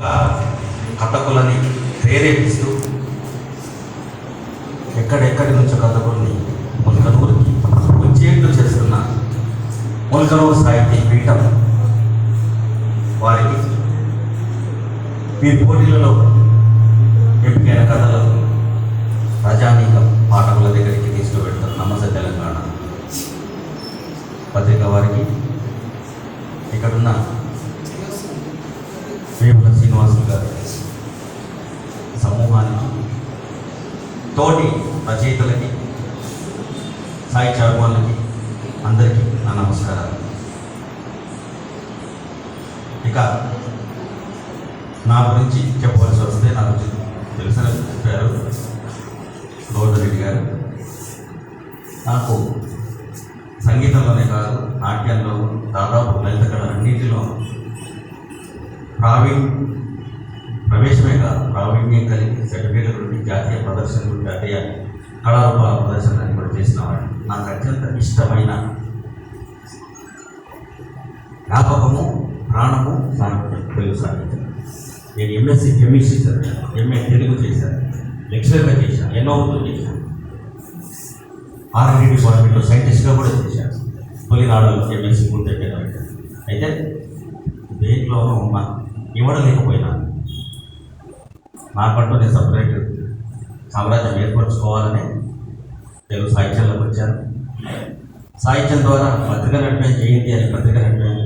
కథకులని ప్రేరేపిస్తూ ఎక్కడెక్కడి నుంచో కథకుల్ని ముల్కనూరుకి వచ్చేట్లు చేస్తున్న ముల్కనూరు సాహితీ పీఠం వారికి మీ పోటీలలో తోటి రచయితలకి సాహిత్య అభిమానులకి అందరికీ నా నమస్కారాలు. ఇక నా గురించి చెప్పవలసి వస్తే నాకు తెలిసిన చెప్పారు గౌదరెడ్డి గారు. నాకు సంగీతంలోనే కాదు నాట్యంలో దాదాపు లలిత కళలన్నింటిలో ప్రావీణ్ ప్రవేశమే కాదు. ప్రావీణ్యం కలిగి సర్టిఫికేట్ నుండి జాతీయ ప్రదర్శనలు జాతీయ కళారూపాల ప్రదర్శనలు కూడా చేసినవాడిని నాకు అత్యంత ఇష్టమైన జ్ఞాపకము ప్రాణము సాహిత్యం తెలుగు సాహిత్యం. నేను ఎంఎస్సి కెమిస్ట్రీ చదివాను ఎంఏ తెలుగు చేశాను. లెక్చరర్గా చేశాను. ఎన్నో చేశాను. ఆర్ఎండి డిపార్ట్మెంట్లో సైంటిస్ట్గా కూడా చేశాను. తొలినాడులో ఎంఎస్సి పూర్తి అయితే దేంట్లోనూ ఇవ్వడం లేకపోయినా నాకంటూ నేను సపరేట్ సామ్రాజ్యం ఏర్పరచుకోవాలని తెలుగు సాహిత్యంలోకి వచ్చాను. సాహిత్యం ద్వారా పత్రిక నడిపే జయంతి అనే పత్రిక నడిపాను.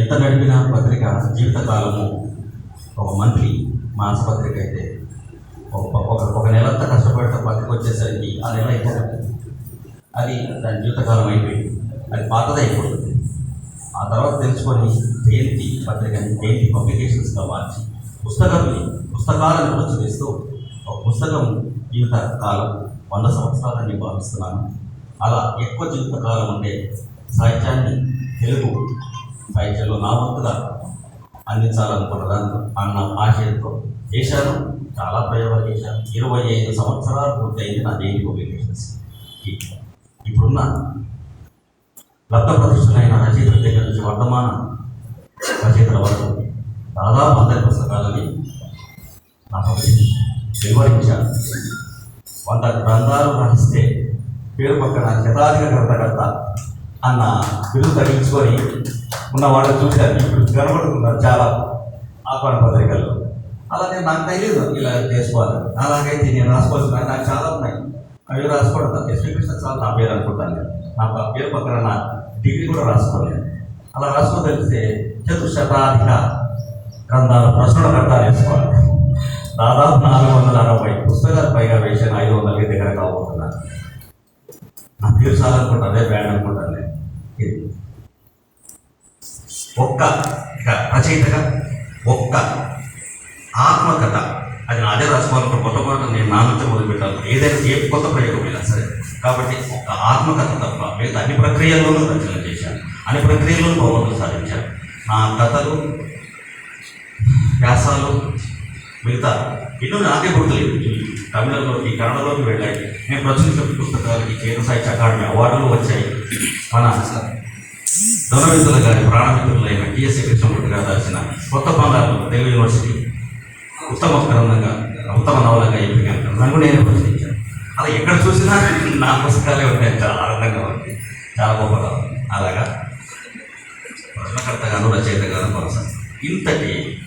ఎంత నడిపినా పత్రిక జీవితకాలము ఒక మంత్లీ మాసపత్రిక అయితే ఒక ఒక ఒక నెలంతా కష్టపడితే పత్రిక వచ్చేసరికి ఆ నెల అయిపోతుంది అది దాని జీవితకాలం అయిపోయింది. అది పాతదైపోతుంది ఆ తర్వాత తెలుసుకొని జయంతి పత్రికని జయంతి పబ్లికేషన్స్గా మార్చి పుస్తకాన్ని పుస్తకాలను ప్రచురిస్తూ ఒక పుస్తకం జీవిత కాలం వంద సంవత్సరాలని భావిస్తున్నాను. అలా ఎక్కువ జీవిత కాలం ఉండే సాహిత్యాన్ని తెలుగు సాహిత్యంలో నా వంతుగా అందించాలనుకున్నదాన్ని అన్న ఆశయంతో చేశాను. చాలా ప్రయోగాలు చేశాను. ఇరవై ఐదు సంవత్సరాలు పూర్తయింది నా జైలు పబ్లికేషన్స్. ఇప్పుడున్న లబ్ధ ప్రతిష్టలైన రచయితల దగ్గర నుంచి వర్ధమాన రచయితల వరకు దాదాపు అందరి పుస్తకాలని నాకు వెలువరించాను వంద గ్రంథాలు రాస్తే పేరు పక్కన శతాధిక గ్రంథకర్త అన్న బిరుదు తగ్గించుకొని ఉన్న వాళ్ళని చూశారు. ఇప్పుడు కనబడుతున్నారు చాలా ఆహ్వాన పత్రికల్లో. అలాగే నాకు తెలియదు ఇలా చేసుకోవాలని అలాగైతే నేను రాసుకోవాల్సిన నాకు చాలా ఉన్నాయి. అవి రాసుకోవడం ఎస్పెషల్ చాలా నా పేరు అనుకుంటాను నాకు ఆ పేరు పక్కన నా డిగ్రీ కూడా రాసుకోలేదు. అలా రాసుకో తెలిస్తే చతుశతాధిక గ్రంథాల ప్రశ్నల గ్రంథాలు వేసుకోవాలి. దాదాపు నాలుగు వందల అరవై పుస్తకాలు పైగా వేసాను ఐదు వందలకి దగ్గర కాబోతున్నాను నా తీర్చాలనుకుంటా అదే బ్యాండ్ అనుకుంటాను ఒక్క ఇక రచయితగా ఒక్క ఆత్మకథ. అది నాదే రాసుకోవాలనుకున్న కొత్త పాట నేను నా నుంచి ఏదైనా ఏ కొత్త ప్రయోగమైనా సరే. కాబట్టి ఒక ఆత్మకథ తప్ప మిగతా అన్ని ప్రక్రియల్లోనూ రచన చేశాను. అన్ని ప్రక్రియల్లోనూ బహుమతులు సాధించాను. నా కథలు వ్యాసాలు మిగతా ఎన్నో నాకే గుర్తులేదు. తమిళంలోకి కన్నడలోకి వెళ్ళాయి. నేను ప్రచురించిన పుస్తకాలకి కేంద్ర సాహిత్య అకాడమీ అవార్డులు వచ్చాయి. మన ధనవిందుల గారి ప్రాణమిత్రులైన టిఎస్ఏ కృష్ణమూర్తి గారు రాసిన కొత్త బంగారు తెలుగు యూనివర్సిటీ ఉత్తమ గ్రంథంగా ఉత్తమ నవలంగా ఎంపిక నన్ను నేను ప్రచురించాను. అలా ఎక్కడ చూసినా నా పుస్తకాలే ఉంటాయి. చాలా ఆనందంగా ఉంది చాలా గొప్పగా ఉంది అలాగా? రచయిత రచయితగాను కొనసాగు ఇంతటి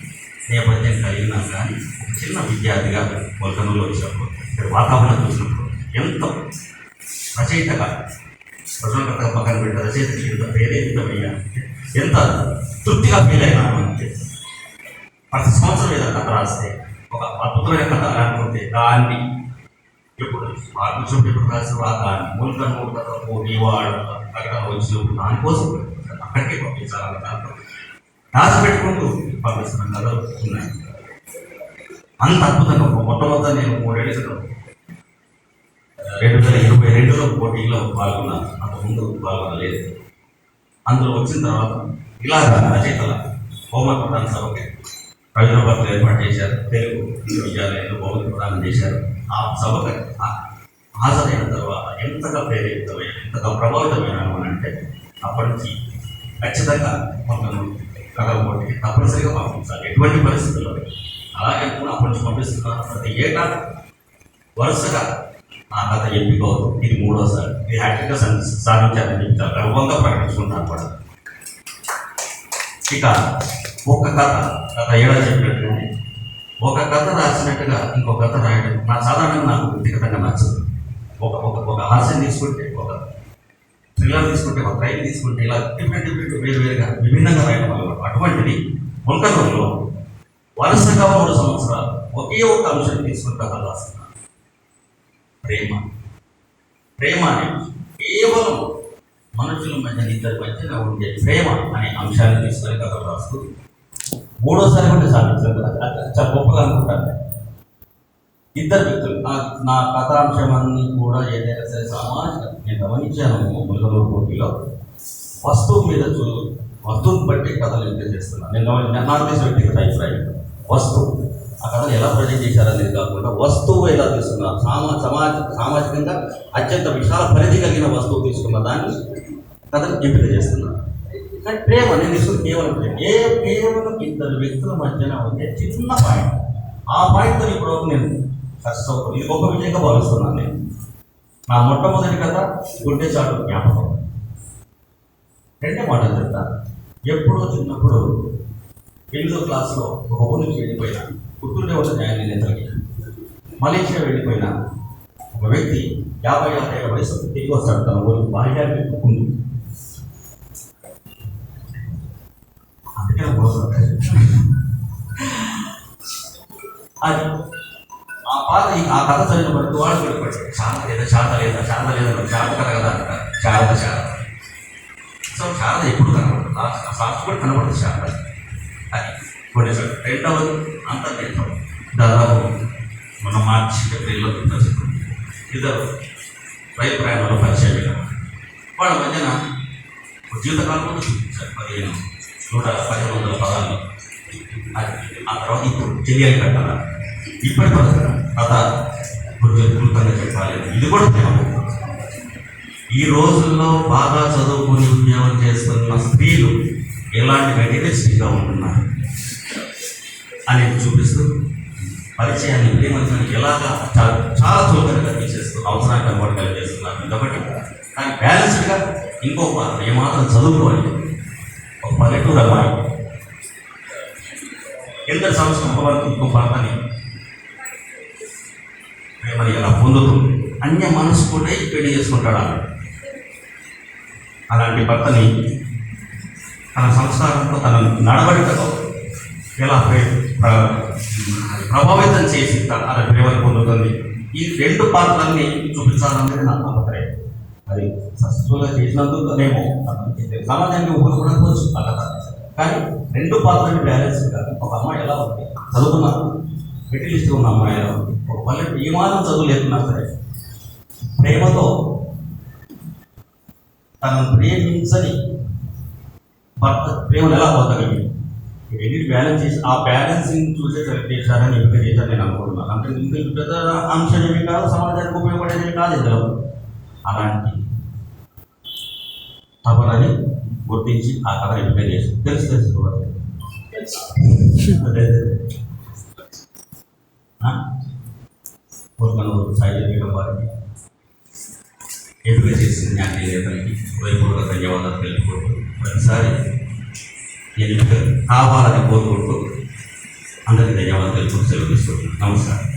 నేపథ్యం కలిగినా కానీ చిన్న విద్యార్థిగా మొలకనూరులో వచ్చినప్పుడు ఇక్కడ వాతావరణం చూసినప్పుడు ఎంతో రచయితగా ప్రశ్నకర్తగా పక్కన పెట్టిన రచయిత ఎంత ప్రేరేపితమయ్యా ఎంత తృప్తిగా ఫీల్ అయినాను అంటే ప్రతి సంవత్సరం ఏదైనా కథ రాస్తే ఒక అద్భుతమైన కథ అనుకుంటే దాన్ని ఎప్పుడు ఆలోచించి ఎప్పుడు రాసిన ఆ దాన్ని ముల్కన్ కథ పోటీ అక్కడ వచ్చినప్పుడు దానికోసం అక్కడికే పంపించాలన్న దాంట్లో రాసి పెట్టుకుంటూ పంపిస్తున్న కథలు ఉన్నాయి. అంత అద్భుతంగా ఒక మొట్టమొదట నేను మూడేళ్ళ క్రితం రెండు వేల ఇరవై రెండులో పోటీలో పాల్గొన్నాను అంతకుముందు పాల్గొనలేదు. అందులో వచ్చిన తర్వాత ఇలాగ రచయితల హోంవర్క్ ప్రధాన సభకి ప్రజల ఏర్పాటు చేశారు తెలుగు విశ్వవిద్యాలయంలో బహుమతి ప్రదానం చేశారు ఆ సభకి హాజరైన తర్వాత ఎంతగా ప్రేరేపితమైన ఎంతగా ప్రభావితమైన అంటే అప్పటి నుంచి ఖచ్చితంగా కొంతమంది కథల తప్పనిసరిగా పంపించాలి. ఎటువంటి పరిస్థితుల్లో అలాగే కూడా అప్పటి నుంచి పంపిస్తున్నాను ప్రతి ఏటా వరుసగా ఆ కథ ఎంపిక అవుతుంది. ఇది మూడోసారి. ఇది హ్యాట్రిక్గా సాధించాలని చెప్తారు. గర్వంగా ప్రకటించుకుంటాను కూడా. ఇక ఒక కథ కథ ఏడో చెప్పినట్టుగానే ఒక కథ రాసినట్టుగా ఇంకో కథ రాయడం నా సాధారణంగా నాకు వ్యక్తిగతంగా నచ్చదు. ఒక ఒక ఒక హాస్యం తీసుకుంటే పిల్లలు తీసుకుంటే ఒక క్రైమ్ తీసుకుంటే ఇలా డిఫరెంట్ డిఫరెంట్ వేరు వేరుగా విభిన్నంగా రాయడం వల్ల అటువంటిది మొలకల్లో వరుసగా మూడు సంవత్సరాలు ఒకే ఒక అంశం తీసుకుంటా రాస్తున్నారు ప్రేమ. ప్రేమ అనేది కేవలం మనుషుల మధ్య ఇద్దరి మధ్యన ఉండే ప్రేమ అనే అంశాన్ని తీసుకొని కథలు రాస్తూ మూడోసారి కూడా సాధించారు. చాలా గొప్పగా అనుకుంటారు ఇద్దరు వ్యక్తులు. నా నా కథాంశం కూడా ఏదైనా సరే సామాజిక నేను గమనించాను ములుగలూరు పోటీలో. వస్తువు మీద చూ వస్తువుని బట్టి కథలు ఎంపిక చేస్తున్నాను నేను గమని- నాకు తెలిసిన వ్యక్తిగత అభిప్రాయం వస్తువు. ఆ కథను ఎలా ప్రజెంట్ చేశారనేది కాకుండా వస్తువు ఎలా తీసుకున్నారు సామా సమాజ సామాజికంగా అత్యంత విశాల పరిధి కలిగిన వస్తువు తీసుకున్న దాన్ని కథను ఎంపిక చేస్తున్నాను కానీ ప్రేమ నేను తీసుకుని కేవలం ప్రేమ. ఏ కేవలం ఇద్దరు వ్యక్తుల మధ్యన ఉండే చిన్న పాయింట్. ఆ పాయింట్తో ఇప్పుడు నేను కష్టం ఇది గొప్ప విజయంగా భావిస్తున్నాను నేను. నా మొట్టమొదటి కథ గుండె చాటు జ్ఞాపకం. రెండే మాటలు చెప్తాను ఎప్పుడో చిన్నప్పుడు ఎనిమిదో క్లాస్లో ఒక ఊరు నుంచి వెళ్ళిపోయినా పుట్టుండే ఉన్న న్యాయ నేతలకి మలేషియా వెళ్ళిపోయిన ఒక వ్యక్తి యాభై ఆరు ఏళ్ళ వయసు తిరిగి వస్తాడు. తన ఊరికి బాల్యాన్ని ఉంది. అందుకే అది ఆ పాత ఈ- ఆ కథ చదివిన ప్రతి వాడు వెళ్ళిపోయాడు శాంత లేదా శాంత లేదా శాంత లేదా శాంత కథ కదా అంటారు. శారద శారద సో శారద ఎప్పుడు కనబడదు ఆ సాక్షి కూడా కనబడదు శారద అది కొన్ని రెండవది అంతర్గతం. దాదాపు మన మార్చి ఏప్రిల్లో ఇద్దరు రైలు ప్రయాణంలో పరిచయం అయ్యారు. వాళ్ళ. మధ్యన జీవితకాలం కూడా చూపించారు పదిహేను నూట పదిహేను వందల పదాలు. అది ఆ తర్వాత ఇప్పుడు చెయ్యాలి కట్టాల? ఇప్పటి వరకు కథ కొంచెం క్లుప్తంగా చెప్పాలి. ఇది కూడా జ్ఞాపకం ఈ రోజుల్లో బాగా చదువుకుని ఉద్యోగం చేస్తున్న స్త్రీలు ఎలాంటి మెటీరియలిస్టిక్గా ఉంటున్నారు? అనేది చూపిస్తూ పరిచయాన్ని ప్రేమించడానికి ఎలాగా చాలా చాలా చులకనగా తీసేస్తూ అవసరానికి అనుభవం కలిగేస్తున్నారు. కాబట్టి కానీ బ్యాలెన్స్డ్గా ఇంకో పాత్ర ఏమాత్రం చదువుకోవాలి ఒక పల్లెటూరు అమ్మాయి. ఎంత సంవత్సరం వరకు ఇంకో పాత్రని ప్రేమని ఎలా పొందుతుంది? అన్య మనసు కూడా పెళ్ళి చేసుకుంటాడు? అలాంటి భర్తని తన సంసారంలో తన నడవడికతో ఎలా ప్ర- ప్రభావితం చేసి తన అలా ప్రేమను పొందుతుంది? ఈ రెండు పాత్రల్ని చూపించాలనేది నా అభిప్రాయం. అది సక్సెస్ఫుల్గా చేసినందుకునేమో సమాజానికి ఉపయోగపడకపోవచ్చు ఆ కానీ రెండు పాత్రలు బ్యాలెన్స్ కాదు ఒక అమ్మాయి ఎలా ఉంది? చదువుకున్నాను మెటీరియలిస్ట్ ఉన్న అమ్మాయి ఎలా ఉంది? ఒక పల్లెటూరు ఏ మాత్రం చదువు లేకున్నా సరే ప్రేమతో తనను ప్రేమించని భర్త ప్రేమను ఎలా పొందగలిగింది రెండింటి బ్యాలెన్స్ చేసి ఆ బ్యాలెన్సింగ్ చూసే సెలెక్ట్ చేశారని ఎంపిక చేశారని నేను అనుకుంటున్నాను. అంటే ఇంత పెద్ద అంశం ఏమి కాదు సమాజానికి ఉపయోగపడేది కాదు ఇందులో. అలాంటి తపనని గుర్తించి ఆ కథ ఎంపిక చేసి తెలుసు తెలుసు. కోరుకనూరు సాయి బీగం వారికి ఎంపిక చేసిన జ్ఞాన నేతలకి హృదయపూర్వక ధన్యవాదాలు తెలుపుకుంటూ ప్రతిసారి ఎన్నిక కావాలని కోరుకుంటూ అందరికీ ధన్యవాదాలు తెలుపుకుంటూ సెలవు తీసుకుంటున్నాను నమస్కారం